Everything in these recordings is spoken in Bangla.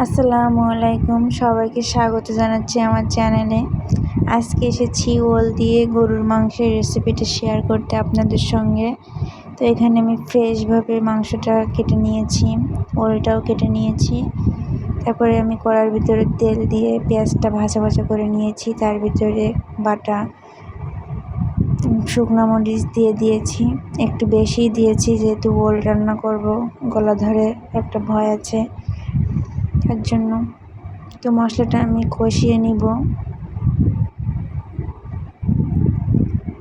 আসসালামু আলাইকুম। সবাইকে স্বাগত জানাচ্ছি আমার চ্যানেলে। আজকে এসেছি ওল দিয়ে গরুর মাংসের রেসিপিটা শেয়ার করতে আপনাদের সঙ্গে। তো এখানে আমি ফ্রেশভাবে মাংসটা কেটে নিয়েছি, ওলটাও কেটে নিয়েছি। তারপরে আমি কড়ার ভিতরে তেল দিয়ে পেঁয়াজটা ভাজা ভাজা করে নিয়েছি। তার ভিতরে বাটা শুকনো মরিচ দিয়ে দিয়েছি। একটু বেশিই দিয়েছি, যেহেতু ওল রান্না করব, গলা ধরে একটা ভয় আছে। তার জন্য। তো মশলাটা আমি কষিয়ে নিব।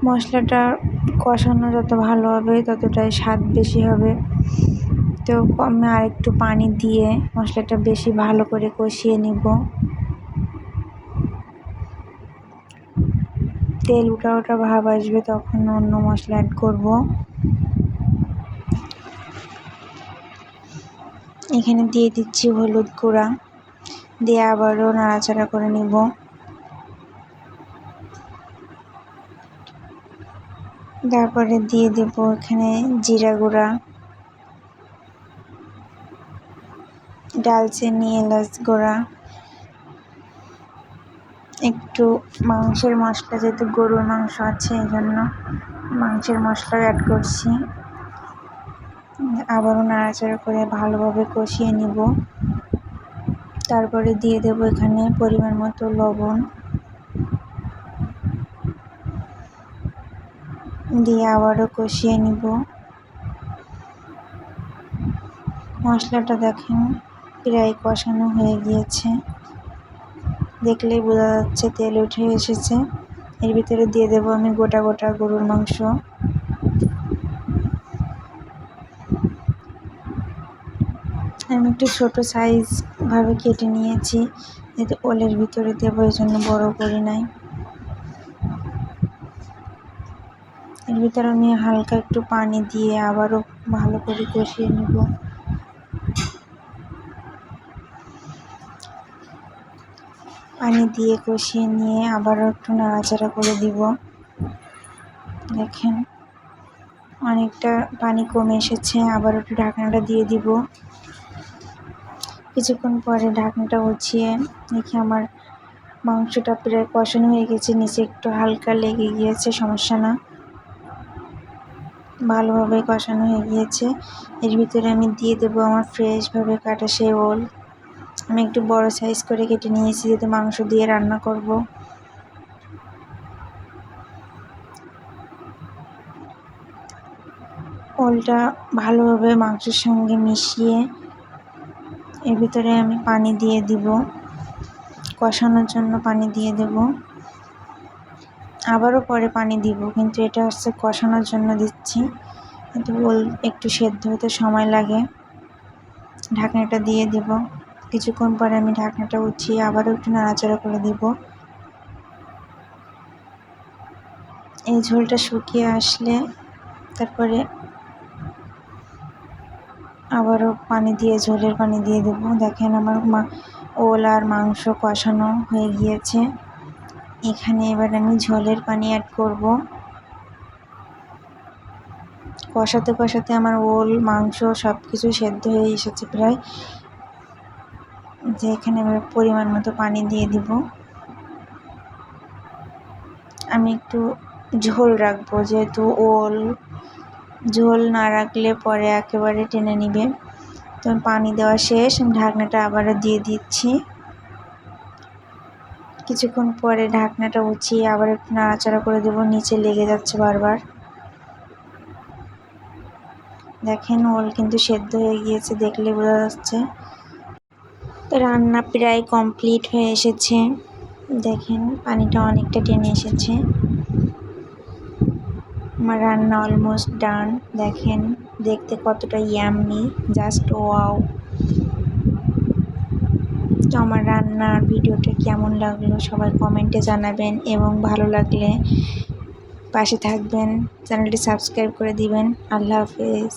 মশলাটা কষানো যত ভালো হবে, ততটাই স্বাদ বেশি হবে। তো আমি আর একটু পানি দিয়ে মশলাটা বেশি ভালো করে কষিয়ে নিব। তেল উঠা উঠা ভাব আসবে, তখন অন্য মশলা অ্যাড করব। এখানে দিয়ে দিচ্ছি হলুদ গুঁড়া। দিয়ে আবারও নাড়াচাড়া করে নিব। তারপরে দিয়ে দেব এখানে জিরা গুঁড়া। ডালচিনি, এলাচ গুঁড়া। একটু মাংসের মশলা, যেহেতু গরুর মাংস আছে এই জন্য মাংসের মশলা অ্যাড করছি। আবারও নাড়াচাড়া করে ভালোভাবে কষিয়ে নিব। তারপরে দিয়ে দেব এখানে পরিমাণ মতো লবণ। দিয়ে আবারও কষিয়ে নিব। মশলাটা দেখেন প্রায় কষানো হয়ে গিয়েছে। দেখলেই বোঝা যাচ্ছে তেল উঠে এসেছে। এর ভিতরে দিয়ে দেব আমি গোটা গোটা গরুর মাংস। আমি একটু ছোটো সাইজভাবে কেটে নিয়েছি। যাতে ওলের ভিতরে দেবো এই জন্য বড়ো করি নাই। এর ভিতরে আমি হালকা একটু পানি দিয়ে আবারও ভালো করে কষিয়ে নেব। পানি দিয়ে কষিয়ে নিয়ে আবারও একটু নাড়াচাড়া করে দিব। দেখেন, অনেকটা পানি কমে এসেছে আবার একটু ঢাকনাটা দিয়ে দিব। কিছুক্ষণ পরে ঢাকনাটা উঠিয়ে দেখি আমার মাংসটা প্রায় কষানো হয়ে গেছে, নিচে একটু হালকা লেগে গিয়েছে, সমস্যা না। ভালোভাবে কষানো হয়ে গিয়েছে। এর ভিতরে আমি দিয়ে দেবো আমার ফ্রেশভাবে কাটা সে ওল আমি একটু বড় সাইজ করে কেটে নিয়েছি, যেহেতু মাংস দিয়ে রান্না করব। ওলটা ভালোভাবে মাংসের সঙ্গে মিশিয়ে এর ভিতরে আমি পানি দিয়ে দিব। কষানোর জন্য পানি দিয়ে দেব। আবারও পরে পানি দিব, কিন্তু এটা হচ্ছে কষানোর জন্য দিচ্ছি। কিন্তু ওল একটু সেদ্ধ হতে সময় লাগে। ঢাকনাটা দিয়ে দেব। কিছুক্ষণ পরে আমি ঢাকনাটা উঠিয়ে আবারও একটু নাড়াচাড়া করে দিব। এই ঝোলটা শুকিয়ে আসলে তারপরে আবারও পানি দিয়ে, ঝোলের পানি দিয়ে দেবো। দেখেন আমার মা ওল আর মাংস কষানো হয়ে গিয়েছে। এখানে এবার আমি ঝোলের পানি অ্যাড করব। কষাতে কষাতে আমার ওল, মাংস সব কিছু সেদ্ধ হয়ে এসেছে প্রায়। যে এখানে আমি পরিমাণ মতো পানি দিয়ে দিব। আমি একটু ঝোল রাখব, যেহেতু ওল ঝোল না রাখলে পরে একেবারে টেনে নিবে। তো পানি দেওয়া শেষ, আমি ঢাকনাটা আবারও দিয়ে দিচ্ছি। কিছুক্ষণ পরে ঢাকনাটা উঠিয়ে আবার একটু নাড়াচাড়া করে দেবো, নিচে লেগে যাচ্ছে বারবার। দেখেন, ওল কিন্তু সেদ্ধ হয়ে গিয়েছে, দেখলে বোঝা যাচ্ছে। রান্না প্রায় কমপ্লিট হয়ে এসেছে। দেখেন, পানিটা অনেকটা টেনে এসেছে। আমার রান্না অলমোস্ট ডান দেখেন, দেখতে কতটা ইয়াম্মি জাস্ট ওয়াও তো আমার রান্নার ভিডিওটা কেমন লাগল সবাই কমেন্টে জানাবেন এবং ভালো লাগলে পাশে থাকবেন। চ্যানেলটি সাবস্ক্রাইব করে দিবেন। আল্লাহ হাফেজ।